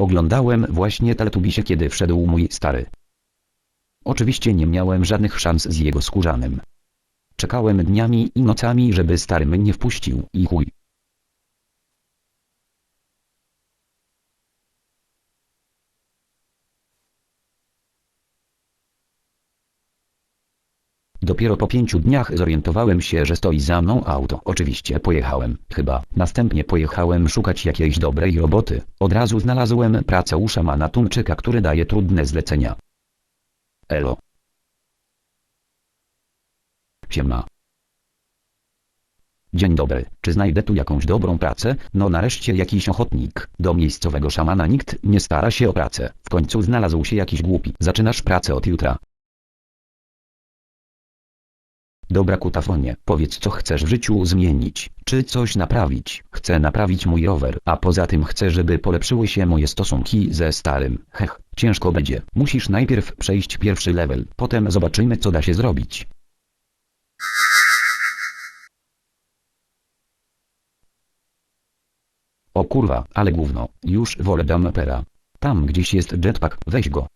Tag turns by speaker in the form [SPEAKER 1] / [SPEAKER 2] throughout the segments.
[SPEAKER 1] Oglądałem właśnie Teletubisie kiedy wszedł mój stary. Oczywiście nie miałem żadnych szans z jego skórzanym. Czekałem dniami i nocami żeby stary mnie wpuścił i chuj. Dopiero po pięciu dniach zorientowałem się, że stoi za mną auto. Oczywiście pojechałem, chyba. Następnie pojechałem szukać jakiejś dobrej roboty. Od razu znalazłem pracę u szamana Tuńczyka, który daje trudne zlecenia. Elo. Siema. Dzień dobry, czy znajdę tu jakąś dobrą pracę? No nareszcie jakiś ochotnik. Do miejscowego szamana nikt nie stara się o pracę. W końcu znalazł się jakiś głupi. Zaczynasz pracę od jutra. Dobra kutafonie, powiedz co chcesz w życiu zmienić, czy coś naprawić. Chcę naprawić mój rower, a poza tym chcę, żeby polepszyły się moje stosunki ze starym. Hech, ciężko będzie. Musisz najpierw przejść pierwszy level, potem zobaczymy co da się zrobić. O kurwa, ale gówno, już wolę dampera. Tam gdzieś jest jetpack, weź go.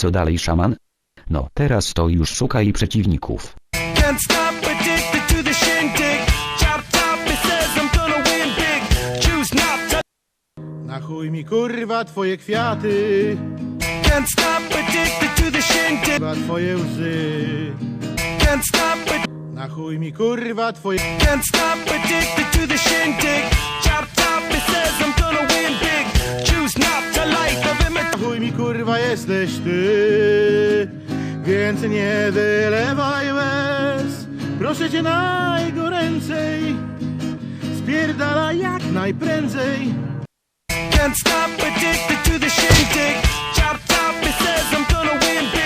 [SPEAKER 1] Co dalej szaman? No, teraz to już szukaj przeciwników.
[SPEAKER 2] Na chuj mi kurwa twoje kwiaty,
[SPEAKER 3] Can't stop addicted to the shindig.
[SPEAKER 2] kurwa twoje łzy.
[SPEAKER 3] Can't stop it.
[SPEAKER 2] Na chuj mi kurwa twoje...
[SPEAKER 3] Can't stop addicted to the shindig. Says I'm gonna win big. Choose not to of
[SPEAKER 2] Na
[SPEAKER 3] imitation.
[SPEAKER 2] chuj mi kurwa jesteś ty, więc nie wylewaj łez. Proszę cię najgoręcej, spierdala jak najprędzej.
[SPEAKER 3] Can't stop addicted to the shindig. Chop top, it says I'm gonna win big.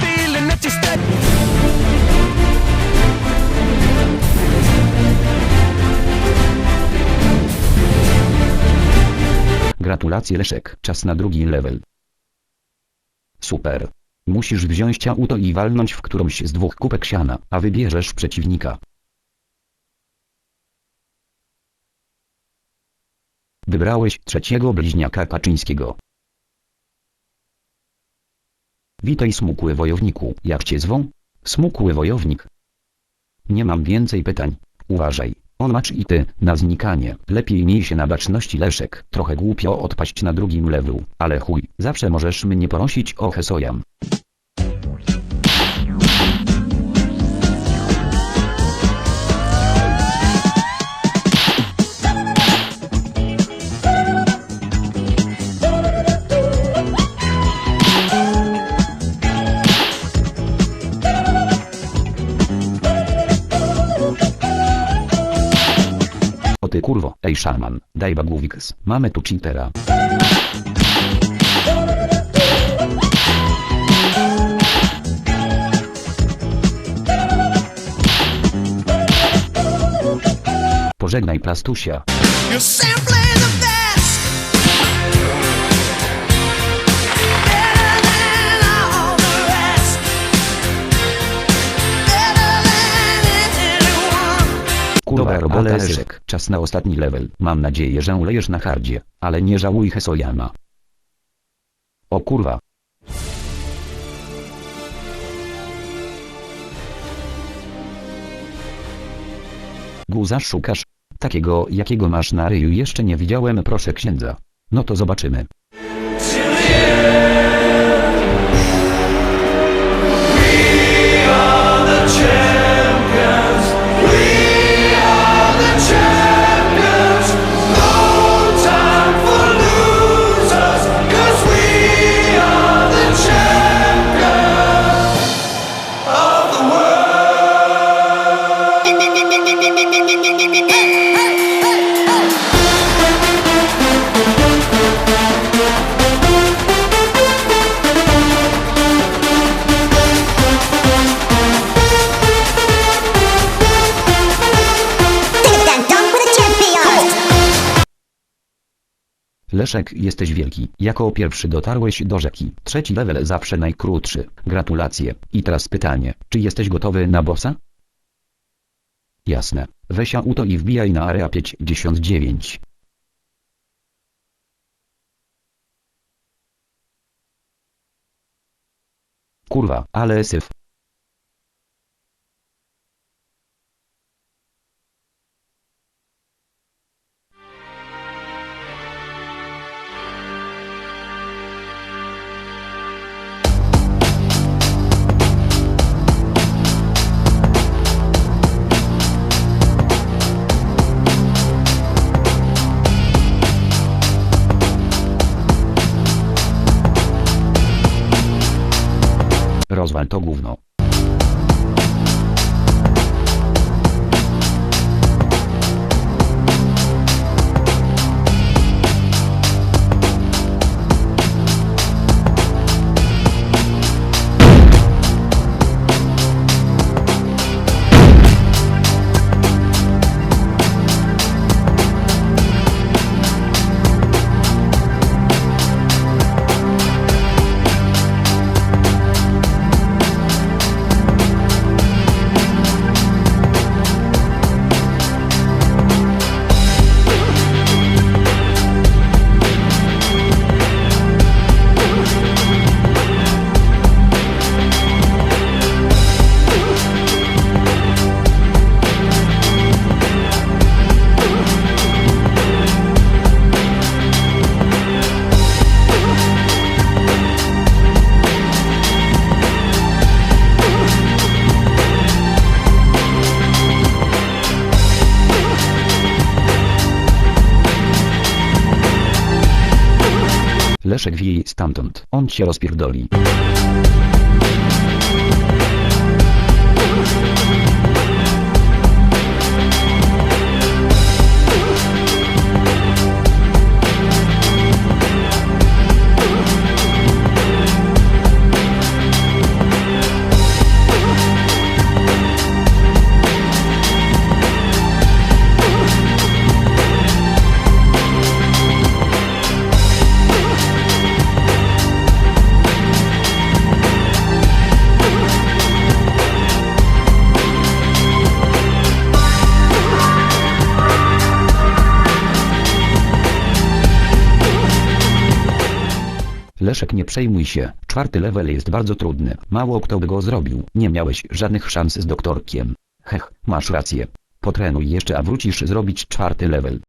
[SPEAKER 3] Feeling that you stay.
[SPEAKER 1] Gratulacje Leszek, czas na drugi level. Super. Musisz wziąć auto i walnąć w którąś z dwóch kupek siana, a wybierzesz przeciwnika. Wybrałeś trzeciego bliźniaka Kaczyńskiego. Witaj smukły wojowniku, jak cię zwą? Smukły wojownik. Nie mam więcej pytań. Uważaj, on macz i ty, na znikanie. Lepiej miej się na baczności Leszek. Trochę głupio odpaść na drugim levelu, ale chuj, zawsze możesz mnie prosić o Hesojam. Kurwo, ej szaman, daj bagłowiks, mamy tu cheatera. Pożegnaj plastusia.
[SPEAKER 4] Robota
[SPEAKER 1] Leszek, czas na ostatni level. Mam nadzieję, że ulejesz na hardzie, ale nie żałuj Hesojama. O kurwa. Guza szukasz? Takiego jakiego masz na ryju jeszcze nie widziałem proszę księdza. No to zobaczymy. Leszek, jesteś wielki. Jako pierwszy dotarłeś do rzeki. Trzeci level zawsze najkrótszy. Gratulacje. I teraz pytanie. Czy jesteś gotowy na bossa? Jasne. Weź auto i wbijaj na area 59. Kurwa, ale syf. Rozwal to gówno. Leszek wie stamtąd. On cię rozpierdoli. Leszek nie przejmuj się, czwarty level jest bardzo trudny. Mało kto by go zrobił. Nie miałeś żadnych szans z doktorkiem. Hech, masz rację. Potrenuj jeszcze a wrócisz zrobić czwarty level.